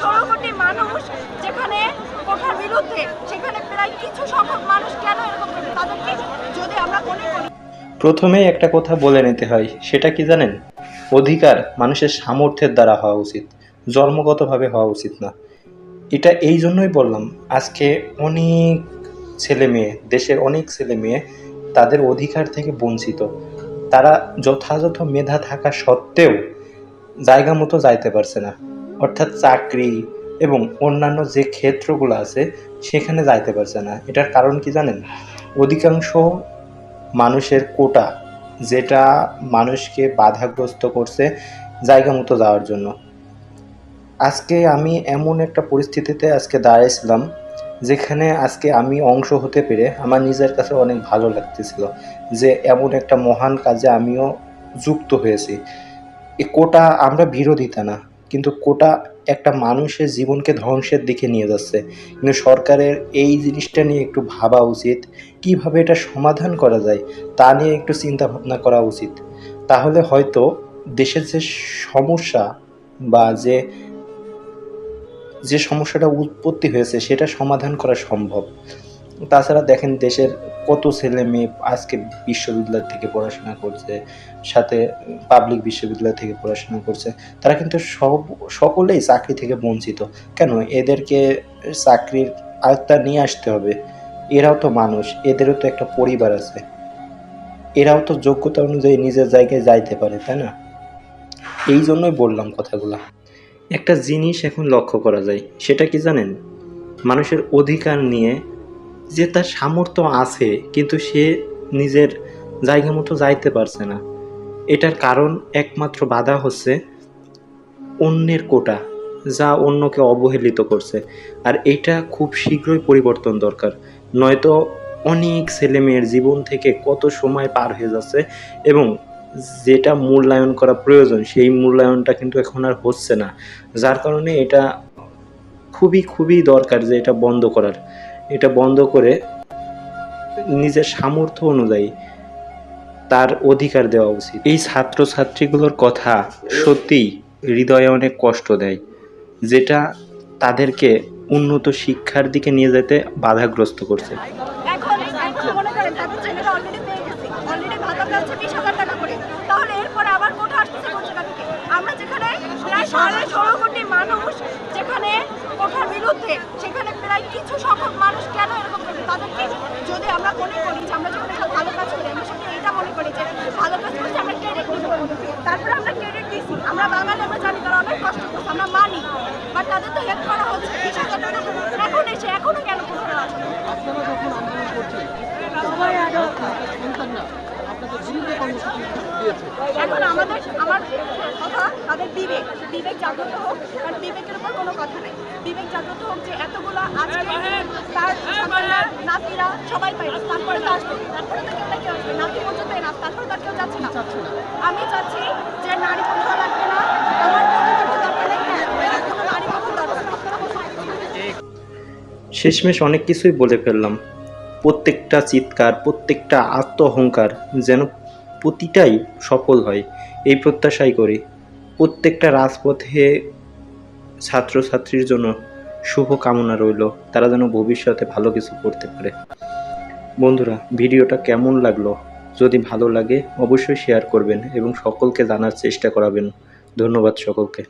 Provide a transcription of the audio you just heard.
ষোলো মানুষ যেখানে কোঠার বিরুদ্ধে, সেখানে প্রায় কিছু সংখ্যক মানুষ কেন এরকম তাদেরকে যদি আমরা মনে করি। প্রথমেই একটা কথা বলে নিতে হয়, সেটা কি জানেন? অধিকার মানুষের সামর্থ্যের দ্বারা হওয়া উচিত, জন্মগতভাবে হওয়া উচিত না। এটা এই জন্যই বললাম, আজকে অনেক ছেলে মেয়ে, দেশের অনেক ছেলে মেয়ে তাদের অধিকার থেকে বঞ্চিত। তারা যথাযথ মেধা থাকা সত্ত্বেও জায়গা মতো যাইতে পারছে না। অর্থাৎ চাকরি এবং অন্যান্য যে ক্ষেত্রগুলো আছে, সেখানে যাইতে পারছে না। এটার কারণ কি জানেন? অধিকাংশ মানুষের কোটা যেটা মানুষকে বাধাগ্রস্ত করছে জায়গা মতো যাওয়ার জন্য। আজকে আমি এমন একটা পরিস্থিতিতে আজকে দাঁড়িয়েছিলাম যেখানে আজকে আমি অংশ হতে পেরে আমার নিজের কাছে অনেক ভালো লাগতেছিল যে এমন একটা মহান কাজে আমিও যুক্ত হয়েছি। এই কোটা আমরা বিরোধিতা না। কিন্তু কোটা একটা মানুষের জীবনকে ধ্বংসের দিকে নিয়ে যাচ্ছে। কিন্তু সরকারের এই জিনিসটা নিয়ে একটু ভাবা উচিত। কীভাবে এটা সমাধান করা যায়, তা নিয়ে একটু চিন্তা ভাবনা করা উচিত। তাহলে হয়তো দেশের যে সমস্যা বা যে যে সমস্যাটা উৎপত্তি হয়েছে, সেটা সমাধান করা সম্ভব। তাছাড়া দেখেন দেশের কত ছেলে মেয়ে আজকে বিশ্ববিদ্যালয় থেকে পড়াশোনা করছে, সাথে পাবলিক বিশ্ববিদ্যালয় থেকে পড়াশোনা করছে, তারা কিন্তু সব, সকলেই চাকরি থেকে বঞ্চিত। কেন? এদেরকে চাকরির আয়ত্তা নিয়ে আসতে হবে। এরাও তো মানুষ, এদেরও তো একটা পরিবার আছে। এরাও তো যোগ্যতা অনুযায়ী নিজের জায়গায় যাইতে পারে, তাই না? এই জন্যই বললাম কথাগুলো। একটা জিনিস এখন লক্ষ্য করা যায়, সেটা কি জানেন? মানুষের অধিকার নিয়ে যে তার সামর্থ্য আছে, কিন্তু সে নিজের জায়গা মতো যাইতে পারছে না। এটার কারণ একমাত্র বাধা হচ্ছে অন্যের কোটা, যা অন্যকে অবহেলিত করছে। আর এটা খুব শীঘ্রই পরিবর্তন দরকার। নয়তো অনেক ছেলে মেয়ের জীবন থেকে কত সময় পার হয়ে যাচ্ছে এবং যেটা মূল্যায়ন করা প্রয়োজন, সেই মূল্যায়নটা কিন্তু এখন আর হচ্ছে না। যার কারণে এটা খুবই খুবই দরকার যে এটা বন্ধ করার। এটা বন্ধ করে নিজের সামর্থ্য অনুযায়ী তার অধিকার দেওয়া উচিত। এই ছাত্রছাত্রীগুলোর কথা সত্যিই হৃদয়ে অনেক কষ্ট দেয়, যেটা তাদেরকে উন্নত শিক্ষার দিকে নিয়ে যেতে বাধাগ্রস্ত করছে এখন এখন মনে করেন তাদের ছেলেরা অলরেডি পেয়ে গেছে অলরেডি ভাতা পাচ্ছে বিশ হাজার টাকা করে তাহলে এরপরে আবার কোঠা আসতেছে কোন জায়গা থেকে আমরা যেখানে প্রায় সাড়ে ষোলো কোটি মানুষ যেখানে কোঠার বিরুদ্ধে সেখানে প্রায় কিছু সংখ্যক মানুষ কেন এরকম করবে তাদেরকে যদি আমরা মনে করি যে আমরা যখন একটা ভালো কাজ করি আমরা শুধু এটা মনে করি যে ভালো কাজ করছি আমরা ক্রেডিট দিব তারপরে আমরা ক্রেডিট দিছি আমরা বাঙালি আমরা জানি তারা অনেক কষ্ট করছে আমরা মানি। বাট তাদের তো হেল্প করা হচ্ছে এখন এসে এখনও কেন এখন আমাদের আমার কথা তাদের বিবেক। বিবেক জাগ্রত হোক কারণ বিবেকের উপর কোনো কথা নেই। বিবেক জাগ্রত হোক যে এতগুলো আজকে তার নাতিরা সবাই পাইবে তারপরে তো আসবে তারপরে তো কেউ না কেউ আসবে নাতি পর্যন্ত এনাফ তারপরে তার কেউ যাচ্ছে না আমি চাচ্ছি যে নারী পক্ষ লাগবে না আমার কোনো কিছু দরকার নেই হ্যাঁ, কোনো নারী পক্ষ দরকার নেই। শেষমেশ অনেক কিছুই বলে ফেললাম। প্রত্যেকটা চিৎকার, প্রত্যেকটা আত্ম অহংকার যেন প্রতিটাই সফল হয়, এই প্রত্যাশাই করি। প্রত্যেকটা রাজপথে ছাত্রছাত্রীর জন্য শুভ কামনা রইল, তারা যেন ভবিষ্যতে ভালো কিছু করতে পারে। বন্ধুরা, ভিডিওটা কেমন লাগল? যদি ভালো লাগে, অবশ্যই শেয়ার করবেন এবং সকলকে জানার চেষ্টা করাবেন। ধন্যবাদ সকলকে।